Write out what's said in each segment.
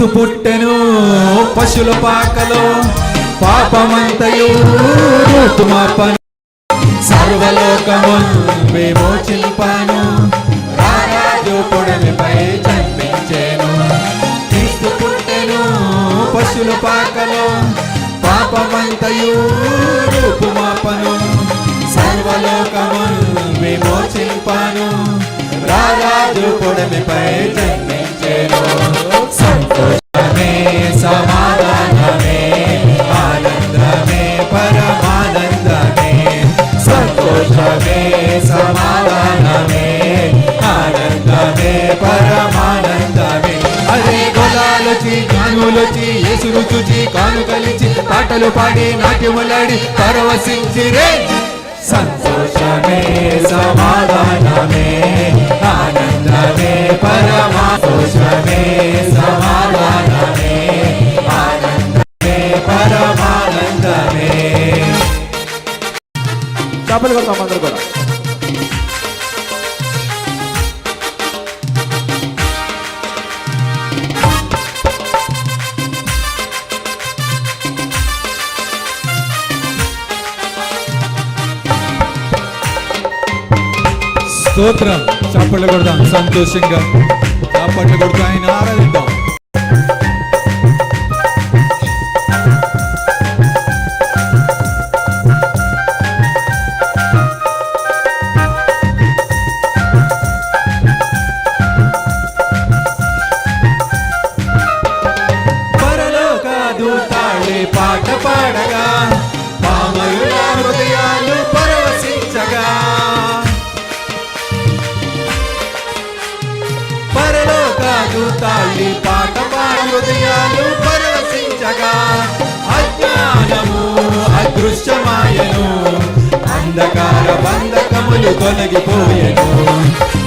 క్రీస్తు పుట్టెను పశుల పాకలో పాపమంతయు రూపుమాపను సర్వలోకమున్ విమోచింపాను రారాజు పొడమిపై జన్మించేను క్రీస్తు పుట్టెను పశుల పాకలో పాపమంతయు రూపుమాపను సర్వలోకమున్ విమోచింపాను రారాజు పొడమిపై జన్మించేను సంతోషమే సమాధానమే ఆనందమే పరమానందమే సంతోషమే సమాధానమే ఆనందమే పరమానందమే. అరే గొలాలొచ్చి జ్ఞానులొచ్చి యేసును చూచి కాను పాటలు పాడి నాట్యములాడి పరవశించి రే సంతోషమే సమాధానమే ఆనందమే పరమాతోషమే సమాధానమే ఆనందమే పరమానందమే. చేపలు కొడతాం అందరూ కూడా. స్తోత్రం. చప్పట్లు కొడదాం. సంతోషంగా చప్పట్లు కొడుతూ ఆయన ఆరాధిద్దాం.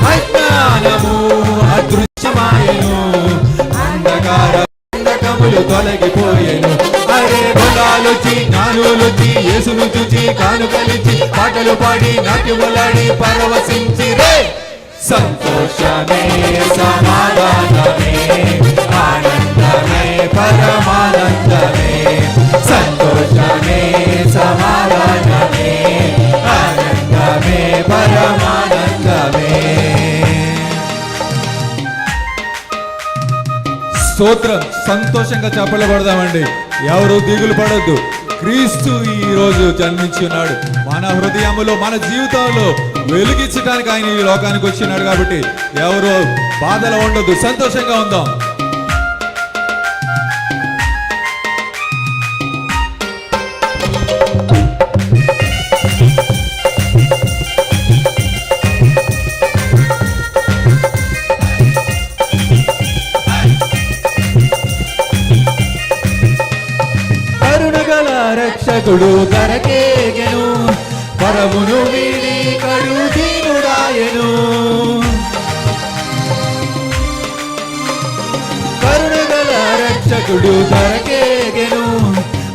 అజ్ఞానము అదృశ్యమాయను. అంధకార బంధకములు తొలగిపోయెను. అరే బలాలొచ్చి జ్ఞానులొచ్చి యేసును చూచి పాటలు పాడి నాట్యములాడి పరవశించి రే! సంతోషమే సమాధానమే ఆనందమే పరమానందమే. సంతోషమే సమాధానమే ఆనందమే పరమా స్తోత్రం. సంతోషంగా చెప్పలు పడదామండి ఎవరు దిగులు పడొద్దు. క్రీస్తు ఈ రోజు జన్మించి ఉన్నాడు. మన హృదయములో మన జీవితంలో వెలిగించడానికి ఆయన ఈ లోకానికి వచ్చినాడు కాబట్టి ఎవరు బాధలో ఉండొద్దు. సంతోషంగా ఉందాం. రక్షకుడు కరకేగెను పరమును వీడి కడు దీనుడాయను. కరుణగల రక్షకుడు కరకేగెను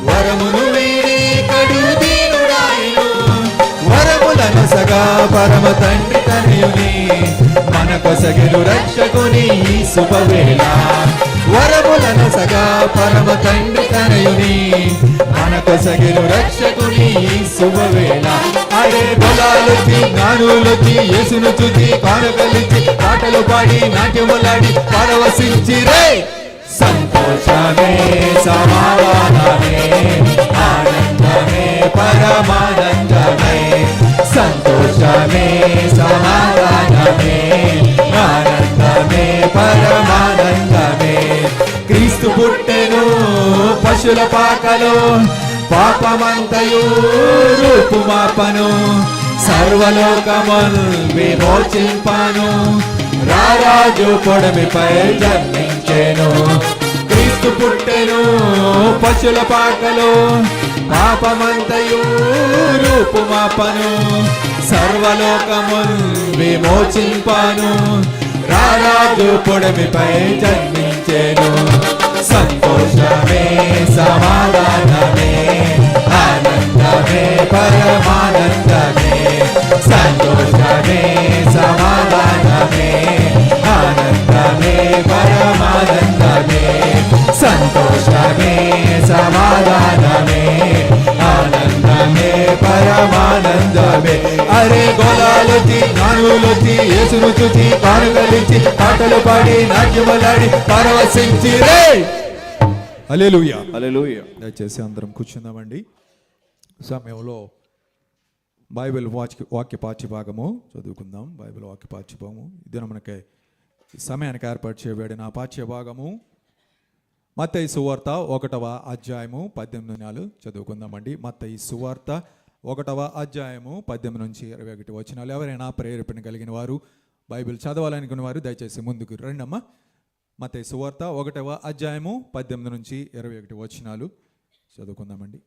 వరమును వీడి కడు దీనుడాయను. వరములను సగా పరమ తండ్రి తనయుని. మన కొసగిలు రక్షకుని ఈ శుభవేళ. వరములను సగా పరమ తండ్రి తనయుని. మన కొసగిలు రక్షకుని శుభవేళ. అరే బలాలొచ్చి జ్ఞానులొచ్చి యేసును చూచి కానుకలిచ్చి పాటలు పాడి నాట్యములాడి పరవశించి రే. సంతోషమే సమాధానమే ఆనందమే పరమానందమే. సంతోషమే సమాధానమే ఆనందమే పరమానందమే. క్రీస్తు పుట్టెను పశుల పాకలో పాపమంతయు రూపుమాపను. సర్వలోకముల్ విమోచింపాను రారాజు పొడమిపై జన్మించెను. క్రీస్తు పుట్టెను పశుల పాకలో పాపమంతయు రూపుమాపను. సర్వలోకమును విమోచింపాను రారాజు పొడమిపై జన్మించెను సంతోషమే సమాధానమే ఆనందమే పరమానందమే. సంతోషమే సమాధానమే ఆనందమే పరమానందమే. సంతోషమే సమాధానమే ఆనందమే పరమానందమే. అరే గోళాలొచ్చి నానుగులొచ్చి యేసును చూచి కానుకలిచ్చి పాటలు పాడి నాట్యములాడి పరవశించి. రే! అలెలుయ అలెలుయ దయచేసి అందరం కూర్చుందామండి. సమయంలో బైబిల్ వాచ్ వాక్య వాక్య భాగము చదువుకుందాం. బైబిల్ వాక్య పాఠ్యభాగము ఇది మనకి సమయానికి ఏర్పాటు చేయబడిన పాచ్య భాగము మత్తయి సువార్త ఒకటవ అధ్యాయము పద్దెనిమిది నాలు చదువుకుందామండి. మత్తయి సువార్త ఒకటవ అధ్యాయము పద్దెనిమిది నుంచి ఇరవై ఒకటి వచనాలు. ఎవరైనా ప్రేరేపణ కలిగిన వారు బైబిల్ చదవాలనుకున్న వారు దయచేసి ముందుకు రెండమ్మ. మత్తయి సువార్త ఒకటవ అధ్యాయము పద్దెనిమిది నుంచి ఇరవై ఒకటి వచనాలు చదువుకుందామండి.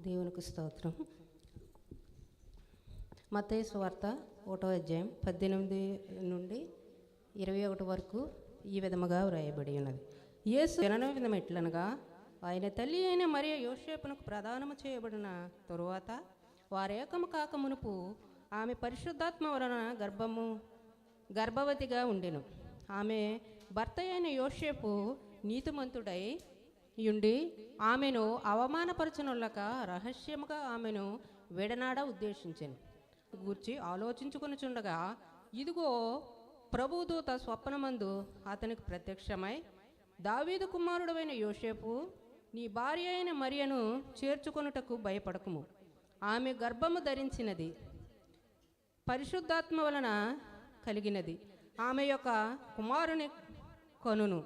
దేవునికి స్తోత్రం. మత్తయి సువార్త ఒకటో అధ్యాయం పద్దెనిమిది నుండి ఇరవై ఒకటి వరకు ఈ విధముగా వ్రాయబడి ఉన్నది. యేసు జనన విధం ఎట్లనగా ఆయన తల్లి అయిన మరియు యోషేపునకు ప్రదానము చేయబడిన తరువాత వారేకము కాక మునుపు ఆమె పరిశుద్ధాత్మ వలన గర్భము గర్భవతిగా ఉండెను. ఆమె భర్త అయిన యోషేపు నీతిమంతుడై ఉండి ఆమెను అవమానపరచనులక రహస్యముగా ఆమెను విడనాడ ఉద్దేశించాను. గూర్చి ఆలోచించుకొనుచుండగా ఇదిగో ప్రభుదూత స్వప్నమందు అతనికి ప్రత్యక్షమై దావీదు కుమారుడైన యోసేపు నీ భార్య అయిన మరియను చేర్చుకొనుటకు భయపడకుము. ఆమె గర్భము ధరించినది పరిశుద్ధాత్మ వలన కలిగినది. ఆమె యొక్క కుమారుని కొనును.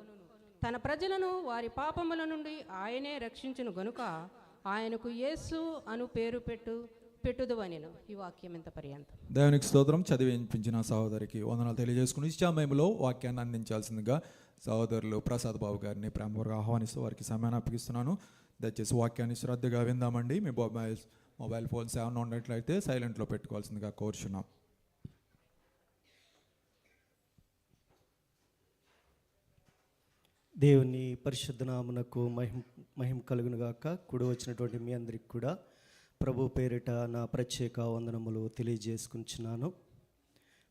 తన ప్రజలను వారి పాపముల నుండి ఆయనే రక్షించును గనుక ఆయనకు యేసు అను పేరు పెట్టు. పెట్టుదు అనిను ఈ వాక్యం ఎంత పర్యంతం? దేవునికి స్తోత్రం. చదివి వినిపించిన సహోదరికి వందనాలు తెలియజేసుకుని ఇష్టామయంలో వాక్యాన్ని అందించాల్సిందిగా సహోదరులు ప్రసాద్ బాబు గారిని ప్రేమపూర్వక ఆహ్వానిస్తూ వారికి సమయాన్ని అప్పగిస్తున్నాను. దయచేసి వాక్యాన్ని శ్రద్ధగా విందామండి. మీ మొబైల్ మొబైల్ ఫోన్స్ ఏమైనా ఉన్నట్లయితే సైలెంట్లో పెట్టుకోవాల్సిందిగా కోరుచున్నాం. దేవుని పరిశుద్ధ నామునకు మహిమ మహిమ కలుగును గాక కుడి వచ్చినటువంటి మీ అందరికి కూడా ప్రభు పేరిట నా ప్రత్యేక వందనములు తెలియజేసుకుంటున్నాను.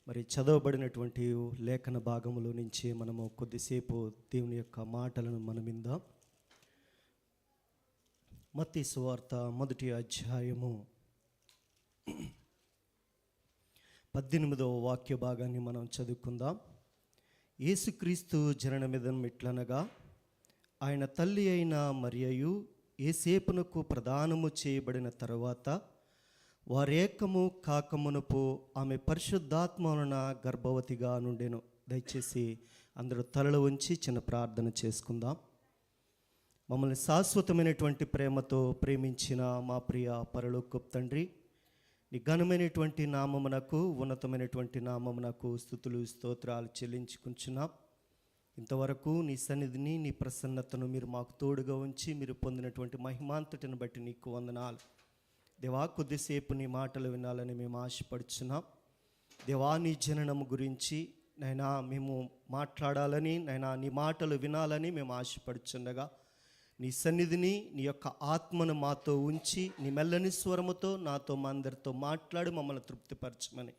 మరి చదవబడినటువంటి లేఖన భాగములో నుంచి మనము కొద్దిసేపు దేవుని యొక్క మాటలను మనమిందాం మత్తి సువార్త మొదటి అధ్యాయము పద్దెనిమిదవ వాక్య భాగాన్ని మనం చదువుకుందాం. యేసుక్రీస్తు జననమిదం ఇట్లనగా ఆయన తల్లి అయిన మరియయు ఏసేపునకు ప్రదానము చేయబడిన తరువాత వారేకము కాకమునుపు ఆమె పరిశుద్ధాత్మ గర్భవతిగా నుండెను. దయచేసి అందరూ తలలు ఉంచి చిన్న ప్రార్థన చేసుకుందాం. మమ్మల్ని శాశ్వతమైనటువంటి ప్రేమతో ప్రేమించిన మా ప్రియ పరలోకపు తండ్రి నీ ఘనమైనటువంటి నామమునకు ఉన్నతమైనటువంటి నామమునకు స్థుతులు స్తోత్రాలు చెల్లించుకుంటున్నాం. ఇంతవరకు నీ సన్నిధిని నీ ప్రసన్నతను మీరు మాకు తోడుగా ఉంచి మీరు పొందినటువంటి మహిమాంతటిని బట్టి నీకు వందనాలు. దేవా కొద్దిసేపు నీ మాటలు వినాలని మేము ఆశపడుచున్నాం. దేవా నీ జననము గురించి నైనా మేము మాట్లాడాలని నైనా నీ మాటలు వినాలని మేము ఆశపడుచుండగా నీ సన్నిధిని నీ యొక్క ఆత్మను మాతో ఉంచి నీ మెల్లని స్వరముతో నాతో మా అందరితో మాట్లాడి మమ్మల్ని తృప్తిపరచమని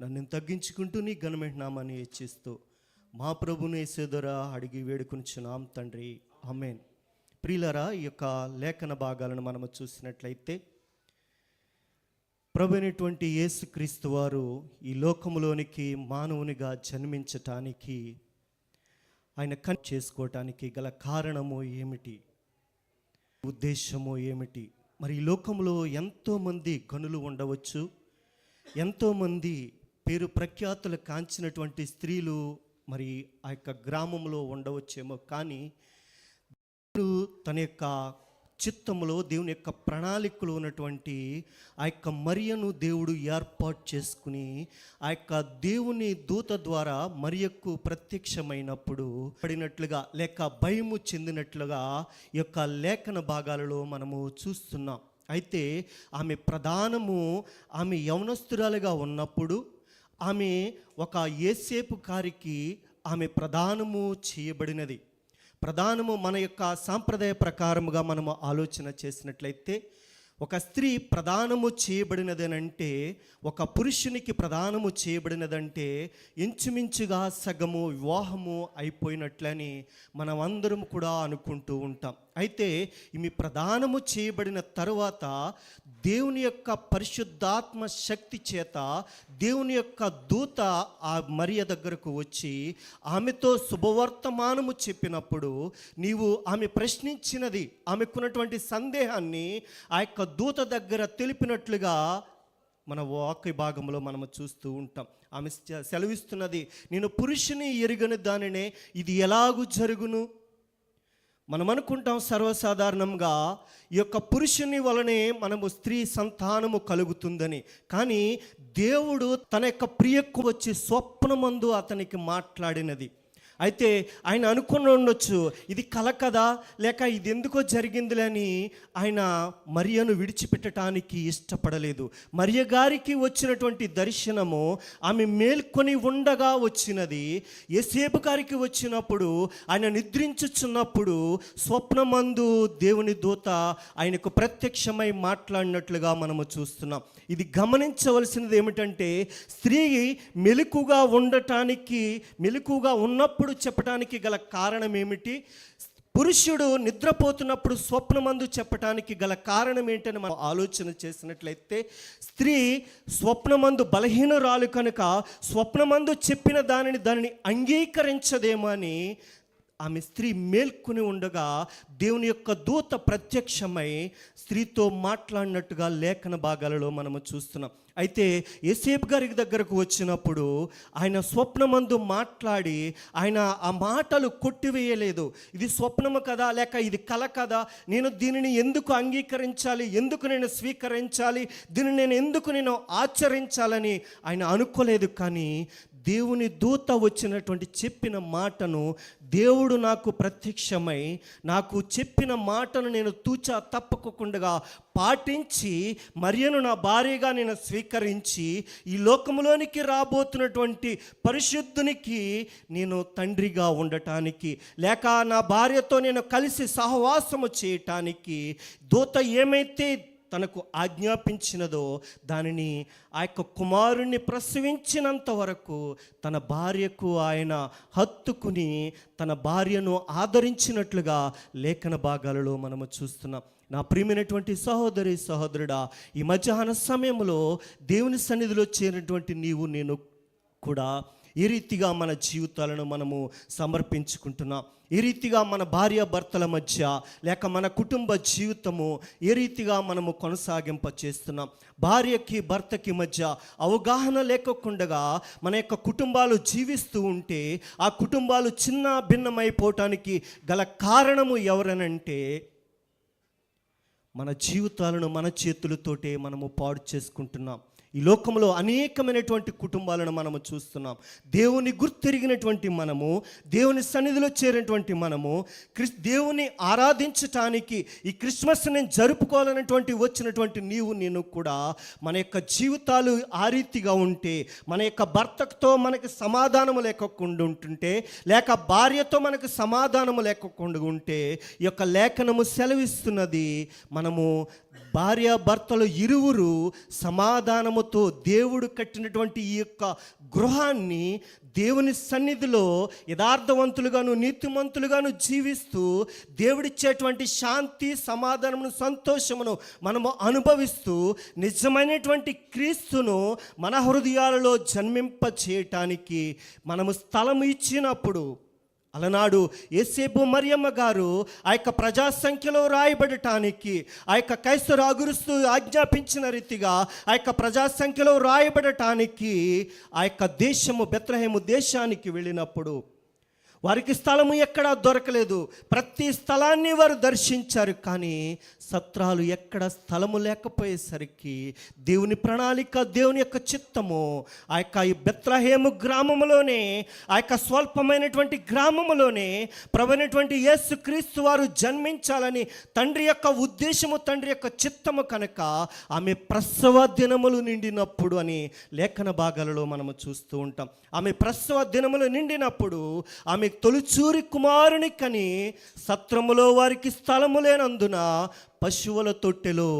నన్ను తగ్గించుకుంటూ నీ ఘనమైన నామాన్ని హెచ్చిస్తూ మా ప్రభుని యేసుదర అడిగి వేడుకుంటున్నాం తండ్రి. అమేన్ ప్రియులరా ఈ యొక్క లేఖన భాగాలను మనము చూసినట్లయితే ప్రభునటువంటి యేసుక్రీస్తు వారు ఈ లోకములోనికి మానవునిగా జన్మించటానికి ఆయన కన్ చేసుకోవటానికి గల కారణము ఏమిటి? ఉద్దేశము ఏమిటి? మరి ఈ లోకంలో ఎంతోమంది గనులు ఉండవచ్చు ఎంతోమంది పేరు ప్రఖ్యాతులు కాంచినటువంటి స్త్రీలు మరి ఆ యొక్క గ్రామంలో ఉండవచ్చేమో కానీ దేవుడు తన యొక్క చిత్తములో దేవుని యొక్క ప్రణాళికలో ఉన్నటువంటి ఆ యొక్క మరియను దేవుడు ఏర్పాటు చేసుకుని ఆ యొక్క దేవుని దూత ద్వారా మరియకు ప్రత్యక్షమైనప్పుడు పడినట్లుగా లేక భయము చెందినట్లుగా ఈ యొక్క లేఖన భాగాలలో మనము చూస్తున్నాం. అయితే ఆమె ప్రధానము ఆమె యవనస్తురాలుగా ఉన్నప్పుడు ఆమె ఒక ఏసేపు కారికి ఆమె ప్రధానము చేయబడినది. ప్రధానము మన యొక్క సాంప్రదాయ ప్రకారముగా మనము ఆలోచన చేసినట్లయితే ఒక స్త్రీ ప్రదానము చేయబడినదనంటే ఒక పురుషునికి ప్రదానము చేయబడినదంటే ఇంచుమించుగా సగము వివాహము అయిపోయినట్లని మనం అందరం కూడా అనుకుంటూ ఉంటాం. అయితే ఈమె ప్రదానము చేయబడిన తరువాత దేవుని యొక్క పరిశుద్ధాత్మ శక్తి చేత దేవుని యొక్క దూత ఆ మరియ దగ్గరకు వచ్చి ఆమెతో శుభవర్తమానము చెప్పినప్పుడు నీవు ఆమె ప్రశ్నించినది ఆమెకున్నటువంటి సందేహాన్ని ఆ యొక్క దూత దగ్గర తెలిపినట్లుగా మన వాక్య భాగంలో మనము చూస్తూ ఉంటాం. ఆమె సెలవిస్తున్నది నేను పురుషుని ఎరుగని దానినే ఇది ఎలాగు జరుగును? మనం అనుకుంటాం సర్వసాధారణంగా ఈ యొక్క పురుషుని వలనే మనము స్త్రీ సంతానము కలుగుతుందని. కానీ దేవుడు తన యొక్క ప్రియకు వచ్చి స్వప్నమందు అతనికి మాట్లాడినది. అయితే ఆయన అనుకుని ఉండొచ్చు ఇది కల కదా లేక ఇది ఎందుకో జరిగిందిలే అని ఆయన మరియను విడిచిపెట్టడానికి ఇష్టపడలేదు. మరియ గారికి వచ్చినటువంటి దర్శనము ఆమె మేల్కొని ఉండగా వచ్చినది. ఏసేపు గారికి వచ్చినప్పుడు ఆయన నిద్రించుచున్నప్పుడు స్వప్నమందు దేవుని దూత ఆయనకు ప్రత్యక్షమై మాట్లాడినట్లుగా మనము చూస్తున్నాం. ఇది గమనించవలసినది ఏమిటంటే స్త్రీ మెలకుగా ఉండటానికి మెలకుగా ఉన్నప్పుడు చెప్పడానికి గల కారణం ఏమిటి పురుషుడు నిద్రపోతున్నప్పుడు స్వప్నమందు చెప్పటానికి గల కారణం ఏంటని మనం ఆలోచన చేసినట్లయితే స్త్రీ స్వప్నమందు బలహీనరాలు కనుక స్వప్నమందు చెప్పిన దానిని దానిని అంగీకరించదేమో అని ఆమె స్త్రీ మేల్కొని ఉండగా దేవుని యొక్క దూత ప్రత్యక్షమై స్త్రీతో మాట్లాడినట్టుగా లేఖన భాగాలలో మనము చూస్తున్నాం. అయితే ఏసేపు గారికి దగ్గరకు వచ్చినప్పుడు ఆయన స్వప్నమందు మాట్లాడి ఆయన ఆ మాటలు కొట్టివేయలేదు. ఇది స్వప్నము కదా లేక ఇది కల కదా నేను దీనిని ఎందుకు అంగీకరించాలి ఎందుకు నేను స్వీకరించాలి దీనిని నేను ఎందుకు నేను ఆచరించాలని ఆయన అనుకోలేదు కానీ దేవుని దూత వచ్చినటువంటి చెప్పిన మాటను దేవుడు నాకు ప్రత్యక్షమై నాకు చెప్పిన మాటను నేను తూచా తప్పకుండా పాటించి మరియను నా భార్యగా నేను స్వీకరించి ఈ లోకంలోనికి రాబోతున్నటువంటి పరిశుద్ధునికి నేను తండ్రిగా ఉండటానికి లేక నా భార్యతో నేను కలిసి సహవాసము చేయటానికి దూత ఏమైతే తనకు ఆజ్ఞాపించినదో దానిని ఆ యొక్క కుమారుణ్ణి ప్రసవించినంత వరకు తన భార్యకు ఆయన హత్తుకుని తన భార్యను ఆదరించినట్లుగా లేఖన భాగాలలో మనము చూస్తున్నాం. నా ప్రియమైనటువంటి సహోదరి సహోదరుడా ఈ మధ్యాహ్న సమయంలో దేవుని సన్నిధిలో చేరినటువంటి నీవు నేను కూడా ఈ రీతిగా మన జీవితాలను మనము సమర్పించుకుంటున్నాం. ఈ రీతిగా మన భార్య భర్తల మధ్య లేక మన కుటుంబ జీవితము ఏ రీతిగా మనము కొనసాగింప చేస్తున్నాం. భార్యకి భర్తకి మధ్య అవగాహన లేకుండా మన యొక్క కుటుంబాలు జీవిస్తూ ఉంటే ఆ కుటుంబాలు చిన్న భిన్నమైపోవటానికి గల కారణము ఎవరనంటే మన జీవితాలను మన చేతులతోటే మనము పాడు చేసుకుంటున్నాం. ఈ లోకంలో అనేకమైనటువంటి కుటుంబాలను మనము చూస్తున్నాం. దేవుని గుర్తిరిగినటువంటి మనము దేవుని సన్నిధిలో చేరినటువంటి మనము క్రిస్ దేవుని ఆరాధించటానికి ఈ క్రిస్మస్ని జరుపుకోవాలనేటువంటి వచ్చినటువంటి నీవు నేను కూడా మన యొక్క జీవితాలు ఆ రీతిగా ఉంటే మన యొక్క భర్తతో మనకి సమాధానము లేకుండా ఉంటుంటే లేక భార్యతో మనకు సమాధానము లేకుండా ఉంటే ఈ యొక్క లేఖనము సెలవిస్తున్నది మనము భార్యాభర్తలు ఇరువురు సమాధానముతో దేవుడు కట్టినటువంటి ఈ యొక్క గృహాన్ని దేవుని సన్నిధిలో యథార్థవంతులుగాను నీతిమంతులుగాను జీవిస్తూ దేవుడిచ్చేటువంటి శాంతి సమాధానమును సంతోషమును మనము అనుభవిస్తూ నిజమైనటువంటి క్రీస్తును మన హృదయాలలో జన్మింప చేయటానికి మనము స్థలం ఇచ్చినప్పుడు అలనాడు ఏసేపు మరియమ్మ గారు ఆ యొక్క ప్రజా సంఖ్యలో రాయబడటానికి ఆ యొక్క కైసరు అగురుస్తూ ఆజ్ఞాపించిన రీతిగా ఆ యొక్క ప్రజా సంఖ్యలో రాయబడటానికి ఆ యొక్క దేశము బెత్రహేము దేశానికి వెళ్ళినప్పుడు వారికి స్థలము ఎక్కడా దొరకలేదు. ప్రతి స్థలాన్ని వారు దర్శించారు. కానీ సత్రాలు ఎక్కడ స్థలము లేకపోయేసరికి దేవుని ప్రణాళిక దేవుని యొక్క చిత్తము ఆ యొక్క ఈ బెత్రహేము గ్రామములోనే ఆ యొక్క స్వల్పమైనటువంటి గ్రామములోనే ప్రవైనటువంటి యేసు క్రీస్తు వారు జన్మించాలని తండ్రి యొక్క ఉద్దేశము తండ్రి యొక్క చిత్తము కనుక ఆమె ప్రసవ దినములు నిండినప్పుడు అని లేఖన భాగాలలో మనము చూస్తూ ఉంటాం. ఆమె ప్రసవ దినములు నిండినప్పుడు ఆమె తొలిచూరి కుమారుని కని సత్రములో వారికి స్థలము లేనందున పశువుల తొట్టెలో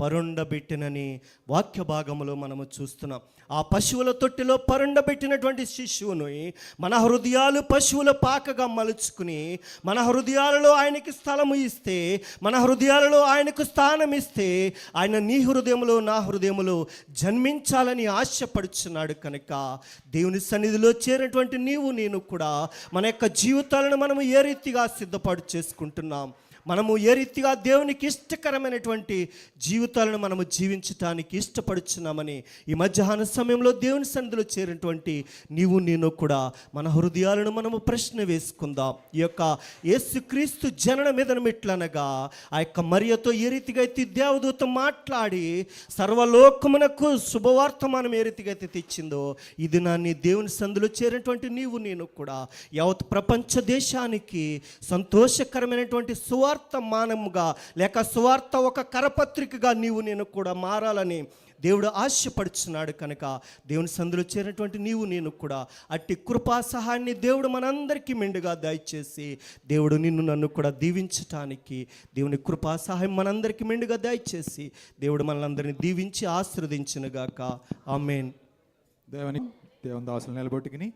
పరుండబెట్టినని వాక్య భాగంలో మనము చూస్తున్నాం. ఆ పశువుల తొట్టిలో పరుండబెట్టినటువంటి శిశువుని మన హృదయాలు పశువుల పాకగా మలుచుకుని మన హృదయాలలో ఆయనకి స్థలము ఇస్తే మన హృదయాలలో ఆయనకు స్థానం ఇస్తే ఆయన నీ హృదయంలో నా హృదయంలో జన్మించాలని ఆశపడుచున్నాడు కనుక దేవుని సన్నిధిలో చేరినటువంటి నీవు నేను కూడా మన యొక్క జీవితాలను మనము ఏ రీతిగా సిద్ధపాటు చేసుకుంటున్నాం? మనము ఏ రీతిగా దేవునికి ఇష్టకరమైనటువంటి జీవితాలను మనము జీవించటానికి ఇష్టపడుచున్నామని ఈ మధ్యాహ్న సమయంలో దేవుని సన్నిధిలో చేరినటువంటి నీవు నేను కూడా మన హృదయాలను మనము ప్రశ్న వేసుకుందాం. ఈ యొక్క యేసుక్రీస్తు జనన మీద మెట్లనగా ఆ యొక్క మరియతో ఏ రీతిగా అయితే దేవదూత మాట్లాడి సర్వలోకమునకు శుభవార్తమానం ఏ రీతిగా అయితే తెచ్చిందో ఇది నాన్ని దేవుని సందులో చేరినటువంటి నీవు నేను కూడా యావత్ ప్రపంచ దేశానికి సంతోషకరమైనటువంటి సువార్త మానముగా లేక సువార్త ఒక కరపత్రికగా నీవు నేను కూడా మారాలని దేవుడు ఆశపడుచున్నాడు కనుక దేవుని సందులో చేరినటువంటి నీవు నేను కూడా అట్టి కృపా సహాయాన్ని దేవుడు మనందరికీ మెండుగా దయచేసి దేవుడు నిన్ను నన్ను కూడా దీవించటానికి దేవుని కృపా సహాయం మనందరికీ మెండుగా దయచేసి దేవుడు మనలందరినీ దీవించి ఆశీర్వదించినగాక. ఆమెన్. దేవుని దేవుని దాసులు నిలబొట్టుకుని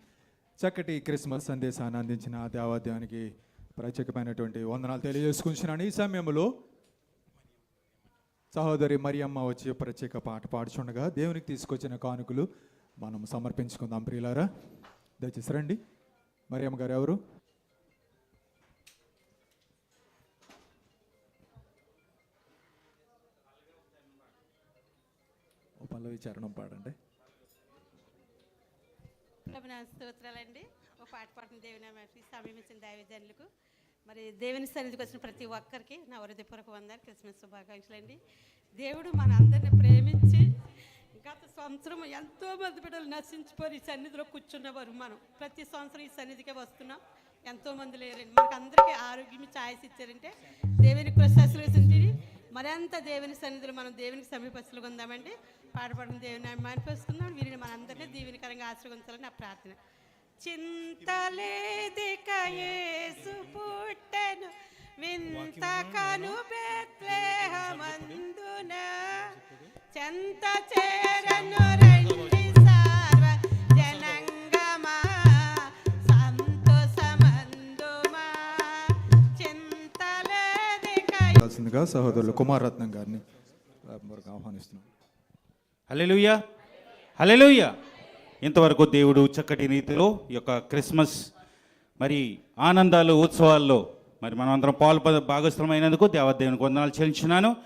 చక్కటి క్రిస్మస్ సందేశాన్ని అందించిన దేవాదేవానికి ప్రత్యేకమైనటువంటి వందనాలు తెలియజేసుకుంటున్నాను. ఈ సమయంలో సహోదరి మరియమ్మ వచ్చి ప్రత్యేక పాట పాడుచుండగా దేవునికి తీసుకొచ్చిన కానుకలు మనం సమర్పించుకుందాం. ప్రియులారా దయచేసి రండి. మరియమ్మ గారు ఎవరు? పల్లవి చరణం పాడండి. స్తోత్రాలండి. ఒక పాట పాడిన దేవుని సమయం ఇచ్చిన దైవజనులకు మరి దేవుని సన్నిధికి వచ్చిన ప్రతి ఒక్కరికి నా హృదయపూర్వక వందాలు క్రిస్మస్ శుభాకాంక్షలు అండి. దేవుడు మన అందరిని ప్రేమించి గత సంవత్సరం ఎంతో మంది బిడ్డలు నశించిపోయి ఈ సన్నిధిలో కూర్చున్నవారు మనం. ప్రతి సంవత్సరం ఈ సన్నిధికే వస్తున్నాం. ఎంతో మంది లేరండి. మనకు అందరికీ ఆరోగ్యం ఛాయిస్ ఇచ్చారంటే దేవుని కృషి మరింత దేవుని సన్నిధిలో మనం దేవునికి సమీపస్తులుగా ఉందామండి. పాటపడిన దేవుని మానిపిస్తున్నాం వీరిని మనందరినీ దీవెనికరంగా ఆశ్రయించాలని నా ప్రార్థన. చింతలేదిక యేసు పుట్టెను. వింత కను బెత్లెహమందున. చెంత చేరను రండి సార్వ జనంగమా. సంతోషమందుమా. చింతలేదిక కావాల్సిందిగా సహోదరులు కుమారరత్నం గారిని ఆహ్వానిస్తున్నాం. హల్లెలూయా. హల్లెలూయా. ఇంతవరకు దేవుడు చక్కటి రీతిలో ఈ యొక్క క్రిస్మస్ మరి ఆనందాలు ఉత్సవాల్లో మరి మనమందరం పాలు భాగస్థమైనందుకు దేవదేవునికి వందనాలు చెల్లించున్నాను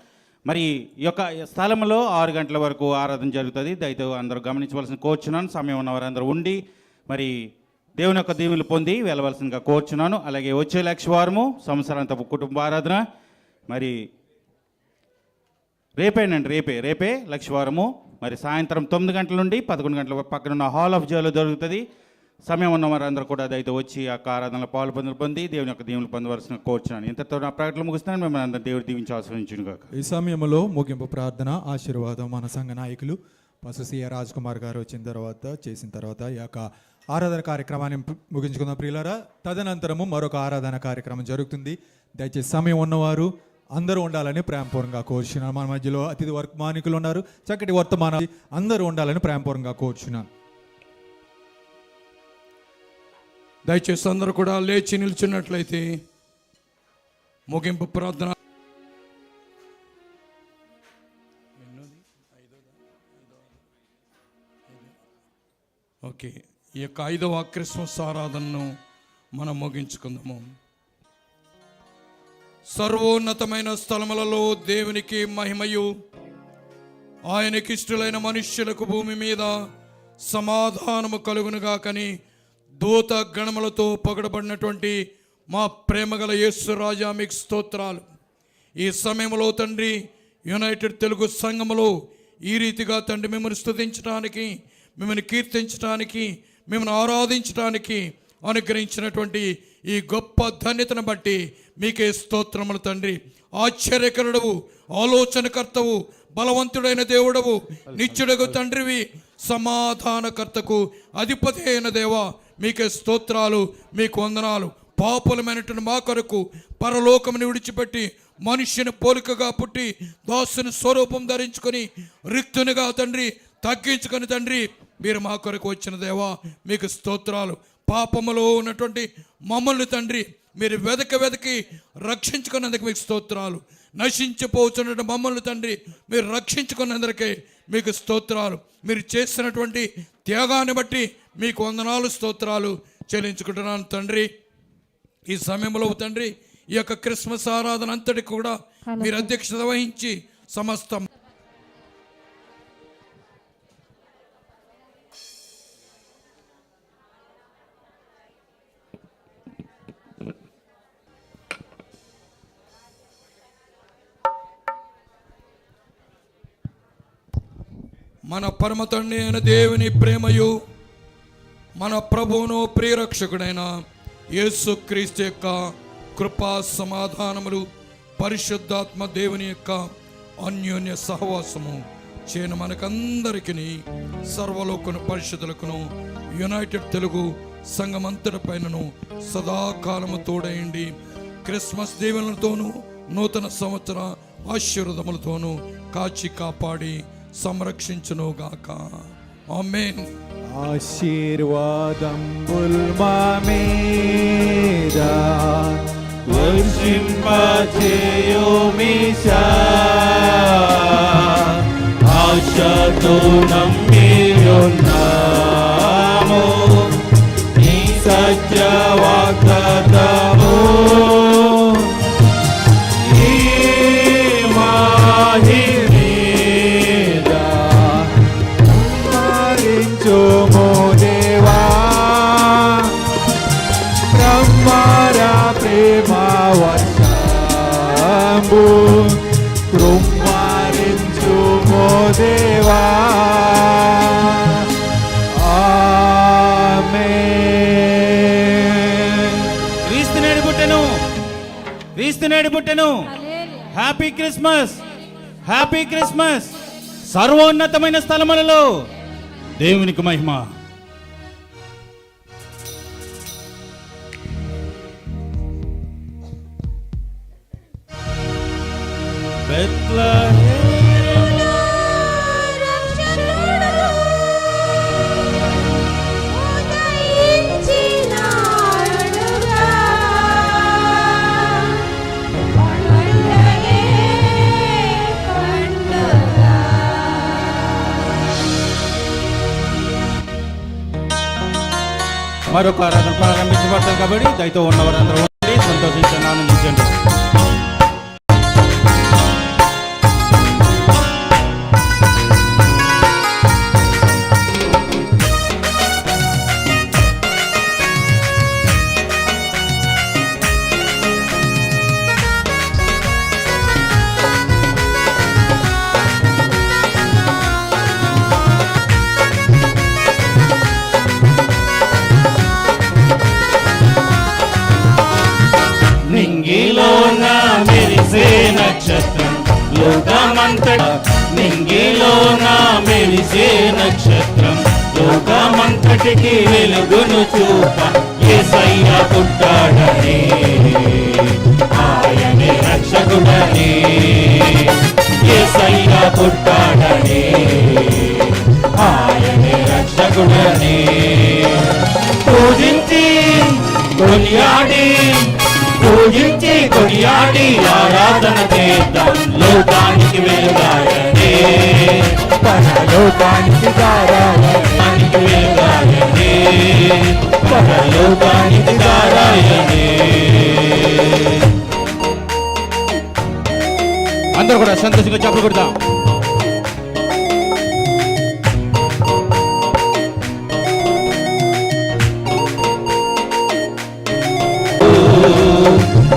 మరి ఈ యొక్క స్థలంలో ఆరు గంటల వరకు ఆరాధన జరుగుతుంది. దయతో అందరూ గమనించవలసిన కోరుచున్నాను. సమయం ఉన్న వారందరూ ఉండి మరి దేవుని యొక్క దీవులు పొంది వెళ్ళవలసిందిగా కోరుచున్నాను. అలాగే వచ్చే లక్ష వారము సంవత్సరాంత కుటుంబ ఆరాధన మరి రేపేనండి రేపే రేపే లక్షవారము. మరి సాయంత్రం తొమ్మిది గంటల నుండి పదకొండు గంటల పక్కనున్న పక్కన ఉన్న హాల్ ఆఫ్ జోలో దొరుకుతుంది సమయం ఉన్న వారందరూ కూడా అదైతే వచ్చి ఆ ఆరాధనలో పాలు పొందులు పొంది దేవుని యొక్క దీవులు పొందవలసిన కోరుచున్నాను. ఇంతతో నా ప్రకటన ముగిస్తున్నాను. మిమ్మల్ని అందరూ దేవుడు దీవించి ఆశ్రయించును కాక ఈ సమయంలో ముగింపు ప్రార్థన ఆశీర్వాదం మన సంఘ నాయకులు పసుసీయ రాజ్ కుమార్ గారు వచ్చిన తర్వాత చేసిన తర్వాత ఈ యొక్క ఆరాధన కార్యక్రమాన్ని ముగించుకుందాం ప్రియులారా. తదనంతరము మరొక ఆరాధన కార్యక్రమం జరుగుతుంది. దయచేసి సమయం ఉన్నవారు అందరూ ఉండాలని ప్రేమపూర్వంగా కోరుచున్నాను. మన మధ్యలో అతిథి వర్తమానికులు ఉన్నారు. చక్కటి వర్తమానాలు అందరూ ఉండాలని ప్రేమపూర్వంగా కోరుచున్నాను. దయచేసి అందరూ కూడా లేచి నిల్చున్నట్లయితే ముగింపు ప్రార్థన. ఓకే ఈ యొక్క ఐదవ క్రిస్మస్ ఆరాధనను మనం ముగించుకుందాము. సర్వోన్నతమైన స్థలములలో దేవునికి మహిమయు. ఆయనకి ఇష్టలైన మనుష్యులకు భూమి మీద సమాధానము కలుగునుగాకని దూత గణములతో పొగడబడినటువంటి మా ప్రేమగల యేసురాజా మీకు స్తోత్రాలు. ఈ సమయంలో తండ్రి యునైటెడ్ తెలుగు సంఘములో ఈ రీతిగా తండ్రి మిమ్మల్ని స్థుతించడానికి మిమ్మల్ని కీర్తించడానికి మిమ్మల్ని ఆరాధించడానికి అనుగ్రహించినటువంటి ఈ గొప్ప ధన్యతను బట్టి మీకే స్తోత్రములు తండ్రి. ఆశ్చర్యకరుడవు ఆలోచనకర్తవు బలవంతుడైన దేవుడవు నిత్యుడగు తండ్రివి సమాధానకర్తకు అధిపతి అయిన దేవ మీకే స్తోత్రాలు మీకు వందనాలు. పాపులమైనటువంటి మా కొరకు పరలోకముని విడిచిపెట్టి మనుష్యుని పోలికగా పుట్టి దాసుని స్వరూపం ధరించుకొని రిక్తునిగా తండ్రి తగ్గించుకొని తండ్రి మీరు మా కొరకు వచ్చిన దేవా మీకు స్తోత్రాలు. పాపములో ఉన్నటువంటి మమ్మల్ని తండ్రి మీరు వెదక వెదకి రక్షించుకున్నందుకు మీకు స్తోత్రాలు. నశించిపోతున్న మమ్మల్ని తండ్రి మీరు రక్షించుకున్నందుకే మీకు స్తోత్రాలు. మీరు చేసినటువంటి త్యాగాన్ని బట్టి మీకు వందనాలు స్తోత్రాలు చెల్లించుకుంటున్నాను తండ్రి. ఈ సమయంలో తండ్రి ఈ యొక్క క్రిస్మస్ ఆరాధన అంతటి కూడా మీరు అధ్యక్షత వహించి సమస్త మన పరమతండ్రి అయిన దేవుని ప్రేమయు మన ప్రభువును ప్రియరక్షకుడైన యేసు క్రీస్తు యొక్క కృపా సమాధానములు పరిశుద్ధాత్మ దేవుని యొక్క అన్యోన్య సహవాసము చేయను మనకందరికీ సర్వలోకను పరిశుద్ధులకును యునైటెడ్ తెలుగు సంఘమంతటి పైనను సదాకాలము తోడయండి. క్రిస్మస్ దీవెనలతోనూ నూతన సంవత్సర ఆశీర్వదములతోనూ కాచి కాపాడి సంరక్షించునుగాక. ఆమెన్. ఆమేన్ ఆశీర్వాదంబుల్ మా మీద వర్షింపచేయోమిషా ఆశతో నమ్మియున్నాము క్రీస్తు నేడు పుట్టెను హ్యాపీ క్రిస్మస్. Happy Christmas. సర్వోన్నతమైన స్థలములలో దేవునికి మహిమ. మరొక ఆరాధన ప్రారంభించబడతాం కాబట్టి దయతో ఉన్నవారందరూ ఉండి సంతోషించండి ఆనందించండి. మెరిసే నక్షత్రం లోకమంతటికి వెలుగును చూప యేసయ్య పుట్టాడనే. ఆయనే రక్షకుడని. యేసయ్య పుట్టాడనే. ఆయనే రక్షకుడనే. పూజించి కొనియాడి పూజించి కొనియాడి ఆరాధన చేద్దాం. లోకానికి వెలుగాడి పరలోకానికి దారాయణ లోకానికి వెలుగాయనే పరలోకానికి దారాయణి అందరూ కూడా సంతోషంగా చెప్పలు